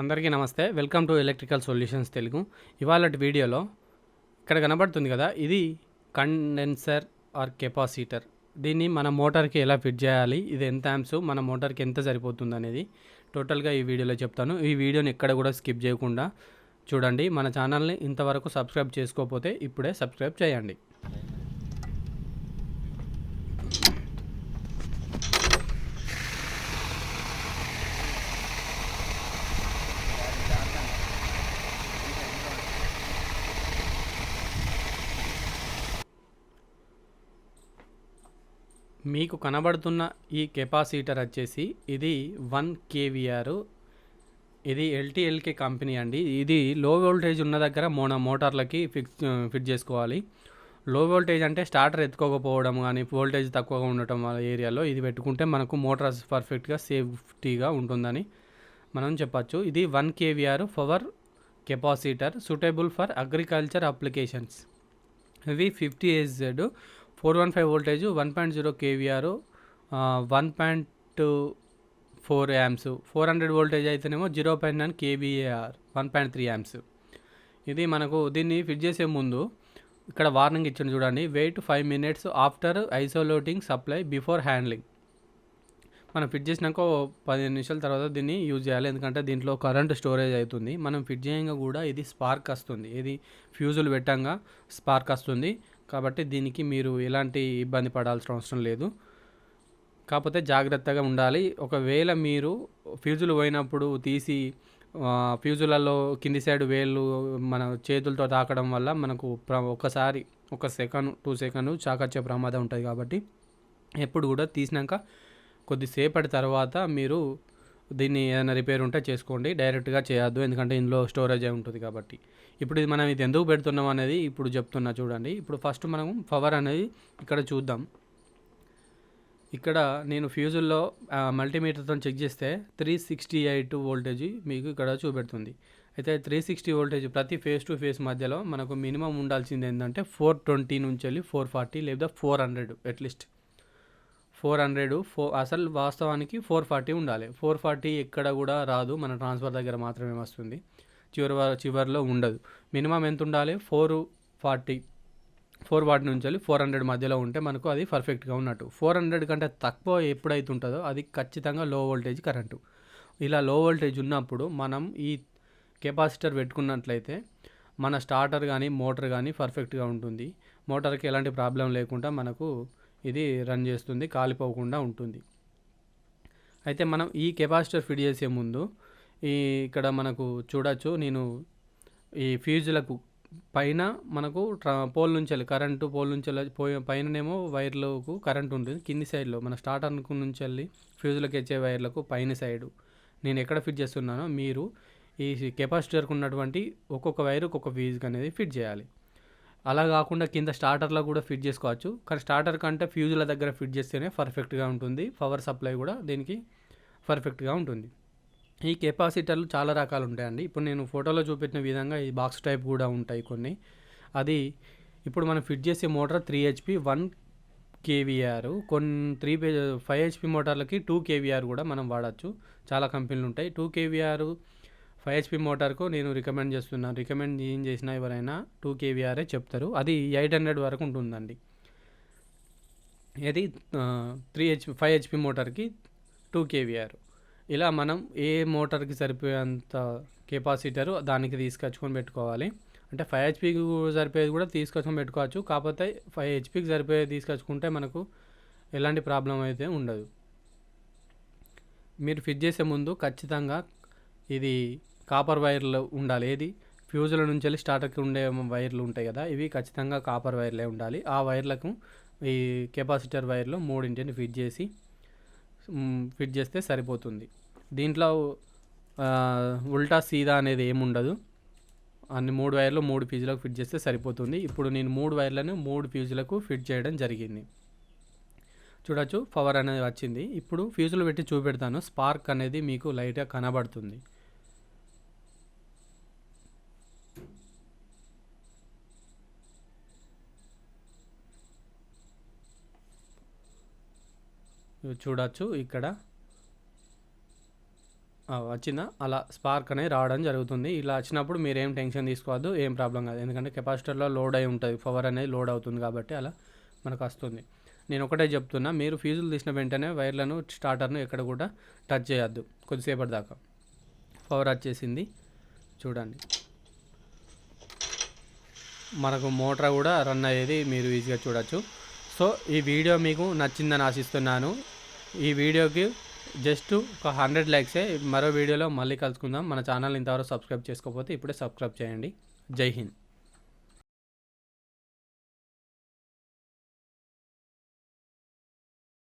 అందరికీ నమస్తే. Welcome to electrical solutions Telugu. ఇవాళ వీడియోలో ఇక్కడ కనబడుతుంది కదా ఇది కండెన్సర్ ఆర్ కెపాసిటర్. దీన్ని మన మోటార్కి ఎలా ఫిట్ చేయాలి ఇది ఎంత యామ్స్ మన మోటార్కి ఎంత సరిపోతుంది అనేది టోటల్గా ఈ వీడియోలో చెప్తాను. ఈ వీడియోని ఎక్కడ కూడా స్కిప్ చేయకుండా చూడండి. మన ఛానల్ని ఇంతవరకు సబ్స్క్రైబ్ చేసుకోకపోతే ఇప్పుడే సబ్స్క్రైబ్ చేయండి. మీకు కనబడుతున్న ఈ కెపాసిటర్ వచ్చేసి ఇది వన్ కేవీఆర్. ఇది ఎల్టీఎల్కే కంపెనీ అండి. ఇది లో వోల్టేజ్ ఉన్న దగ్గర మన మోటార్లకి ఫిక్స్ ఫిట్ చేసుకోవాలి. లో వోల్టేజ్ అంటే స్టార్టర్ ఎత్తుకోకపోవడం కానీ వోల్టేజ్ తక్కువగా ఉండటం వల్ల ఏరియాలో ఇది పెట్టుకుంటే మనకు మోటార్స్ పర్ఫెక్ట్గా సేఫ్టీగా ఉంటుందని మనం చెప్పచ్చు. ఇది one KVAR power capacitor suitable for agriculture applications. ఇవి fifty SZ four one five voltage one point zero KVAR one point four amps four hundred voltage అయితేనేమో zero point nine KVAR one point three amps ఇది మనకు దీన్ని fit చేసే ముందు ఇక్కడ warning ఇచ్చింది చూడండి. Wait five minutes after isolating supply before handling. మనం ఫిట్ చేసినాక ఓ పదిహేను నిమిషాల తర్వాత దీన్ని యూజ్ చేయాలి. ఎందుకంటే దీంట్లో కరెంట్ స్టోరేజ్ అవుతుంది. మనం ఫిట్ చేయంగా కూడా ఇది స్పార్క్ వస్తుంది. ఇది ఫ్యూజులు పెట్టంగా స్పార్క్ వస్తుంది. కాబట్టి దీనికి మీరు ఎలాంటి ఇబ్బంది పడాల్సిన అవసరం లేదు. కాకపోతే జాగ్రత్తగా ఉండాలి. ఒకవేళ మీరు ఫ్యూజులు పోయినప్పుడు తీసి ఫ్యూజులలో కింది సైడ్ వేళ్ళు మన చేతులతో తాకడం వల్ల మనకు ప్ర ఒకసారి ఒక సెకండ్ టూ సెకండ్ చాకచ్చే ప్రమాదం ఉంటుంది కాబట్టి ఎప్పుడు కూడా తీసినాక కొద్దిసేపటి తర్వాత మీరు దీన్ని ఏదైనా రిపేర్ ఉంటే చేసుకోండి. డైరెక్ట్గా చేయొద్దు. ఎందుకంటే ఇందులో స్టోరేజ్ అయి ఉంటుంది కాబట్టి. ఇప్పుడు ఇది మనం ఇది ఎందుకు పెడుతున్నాం అనేది ఇప్పుడు చెప్తున్నా చూడండి. ఇప్పుడు ఫస్ట్ మనం పవర్ అనేది ఇక్కడ చూద్దాం. ఇక్కడ నేను ఫ్యూజుల్లో మల్టీమీటర్తో చెక్ చేస్తే త్రీ సిక్స్టీ ఎయిట్ వోల్టేజ్ మీకు ఇక్కడ చూపెడుతుంది. అయితే త్రీ సిక్స్టీ వోల్టేజ్ ప్రతి ఫేస్ టు ఫేస్ మధ్యలో మనకు మినిమం ఉండాల్సింది ఏంటంటే ఫోర్ ట్వంటీ నుంచి వెళ్ళి ఫోర్ ఫార్టీ లేదా four hundred at least four hundred four అసలు వాస్తవానికి ఫోర్ ఫార్టీ ఉండాలి. ఫోర్ ఫార్టీ ఎక్కడ కూడా రాదు. మన ట్రాన్స్ఫర్ దగ్గర మాత్రమే వస్తుంది. చివరి చివరిలో ఉండదు. మినిమం ఎంత ఉండాలి? Four forty. ఫోర్ వాటి నుంచి వెళ్ళి ఫోర్ హండ్రెడ్ మధ్యలో ఉంటే మనకు అది పర్ఫెక్ట్గా ఉన్నట్టు. ఫోర్ హండ్రెడ్ కంటే తక్కువ ఎప్పుడైతే ఉంటుందో అది ఖచ్చితంగా లో వోల్టేజ్ కరెంటు. ఇలా లో వోల్టేజ్ ఉన్నప్పుడు మనం ఈ కెపాసిటర్ పెట్టుకున్నట్లయితే మన స్టార్టర్ కానీ మోటార్ కానీ పర్ఫెక్ట్గా ఉంటుంది. మోటార్కి ఎలాంటి ప్రాబ్లం లేకుండా మనకు ఇది రన్ చేస్తుంది కాలిపోకుండా ఉంటుంది. అయితే మనం ఈ కెపాసిటర్ ఫిట్ చేసే ముందు ఈ ఇక్కడ మనకు చూడొచ్చు నేను ఈ ఫ్యూజులకు పైన మనకు ట్రా పోల్ నుంచి కరెంటు పోల్ నుంచి వెళ్ళి పోయి పైననేమో వైర్లకు కరెంట్ ఉంటుంది కింది సైడ్లో మన స్టార్టర్ నుంచి వెళ్ళి ఫ్యూజులకు వచ్చే వైర్లకు పైన సైడు. నేను ఎక్కడ ఫిట్ చేస్తున్నానో మీరు ఈ కెపాసిటర్కు ఉన్నటువంటి ఒక్కొక్క వైర్ ఒక్కొక్క ఫీజుకి అనేది ఫిట్ చేయాలి. అలా కాకుండా కింద స్టార్టర్లో కూడా ఫిట్ చేసుకోవచ్చు. కానీ స్టార్టర్ కంటే ఫ్యూజుల దగ్గర ఫిట్ చేస్తేనే పర్ఫెక్ట్గా ఉంటుంది. పవర్ సప్లై కూడా దీనికి పర్ఫెక్ట్గా ఉంటుంది. ఈ కెపాసిటర్లు చాలా రకాలు ఉంటాయండి. ఇప్పుడు నేను ఫోటోలో చూపెట్టిన విధంగా ఈ బాక్స్ టైప్ కూడా ఉంటాయి కొన్ని. అది ఇప్పుడు మనం ఫిట్ చేసే motor three HP one KVAR కొన్ని త్రీ పే ఫైవ్ హెచ్పి మోటార్లకి టూ కేవీఆర్ కూడా మనం వాడచ్చు. చాలా కంపెనీలు ఉంటాయి. టూ కేవీఆర్ ఫైవ్ హెచ్పి మోటార్కు నేను రికమెండ్ చేస్తున్నాను. రికమెండ్ ఏం చేసినా ఎవరైనా టూ కేవీఆర్ఏ చెప్తారు. అది ఎయిట్ హండ్రెడ్ వరకు ఉంటుందండి. ఇది త్రీ హెచ్ ఫైవ్ హెచ్పి మోటార్కి టూ కేవీఆర్. ఇలా మనం ఏ మోటార్కి సరిపోయేంత కెపాసిటర్ దానికి తీసుకొచ్చుకొని పెట్టుకోవాలి. అంటే ఫైవ్ హెచ్పికి సరిపోయేది కూడా తీసుకొచ్చుకొని పెట్టుకోవచ్చు. కాకపోతే ఫైవ్ హెచ్పికి సరిపోయేది తీసుకొచ్చుకుంటే మనకు ఎలాంటి ప్రాబ్లం అయితే ఉండదు. మీరు ఫిట్ చేసే ముందు ఖచ్చితంగా ఇది కాపర్ వైర్లు ఉండాలి. ఏది? ఫ్యూజుల నుంచి వెళ్ళి స్టార్టర్కి ఉండే వైర్లు ఉంటాయి కదా ఇవి ఖచ్చితంగా కాపర్ వైర్లే ఉండాలి. ఆ వైర్లకు ఈ కెపాసిటర్ వైర్లు మూడింటిని ఫిట్ చేసి ఫిట్ చేస్తే సరిపోతుంది. దీంట్లో ఉల్టా సీదా అనేది ఏముండదు. అన్ని మూడు వైర్లు మూడు ఫ్యూజులకు ఫిట్ చేస్తే సరిపోతుంది. ఇప్పుడు నేను మూడు వైర్లను మూడు ఫ్యూజులకు ఫిట్ చేయడం జరిగింది. చూడొచ్చు పవర్ అనేది వచ్చింది. ఇప్పుడు ఫ్యూజులు పెట్టి చూపెడతాను. స్పార్క్ అనేది మీకు లైట్గా కనబడుతుంది. చూడొచ్చు ఇక్కడ. వచ్చిందా అలా స్పార్క్ అనేది రావడం జరుగుతుంది. ఇలా వచ్చినప్పుడు మీరు ఏం టెన్షన్ తీసుకోవద్దు ఏం ప్రాబ్లం కాదు. ఎందుకంటే కెపాసిటర్లో లోడ్ అయి ఉంటుంది పవర్ అనేది లోడ్ అవుతుంది కాబట్టి అలా మనకు వస్తుంది. నేను ఒకటే చెప్తున్నా మీరు ఫీజులు తీసిన వెంటనే వైర్లను స్టార్టర్ను ఎక్కడ కూడా టచ్ చేయొద్దు. కొద్దిసేపటి దాకా. పవర్ వచ్చేసింది. చూడండి. మనకు మోటార్ కూడా రన్ అయ్యేది మీరు ఈజీగా చూడొచ్చు. సో ఈ వీడియో మీకు నచ్చిందని ఆశిస్తున్నాను. ఈ వీడియోకి జస్ట్ ఒక హండ్రెడ్ లైక్సే మరో వీడియోలో మళ్ళీ కలుసుకుందాం. మన ఛానల్ ఇంతవరకు సబ్స్క్రైబ్ చేసుకోకపోతే ఇప్పుడే సబ్స్క్రైబ్ చేయండి. జై హింద్.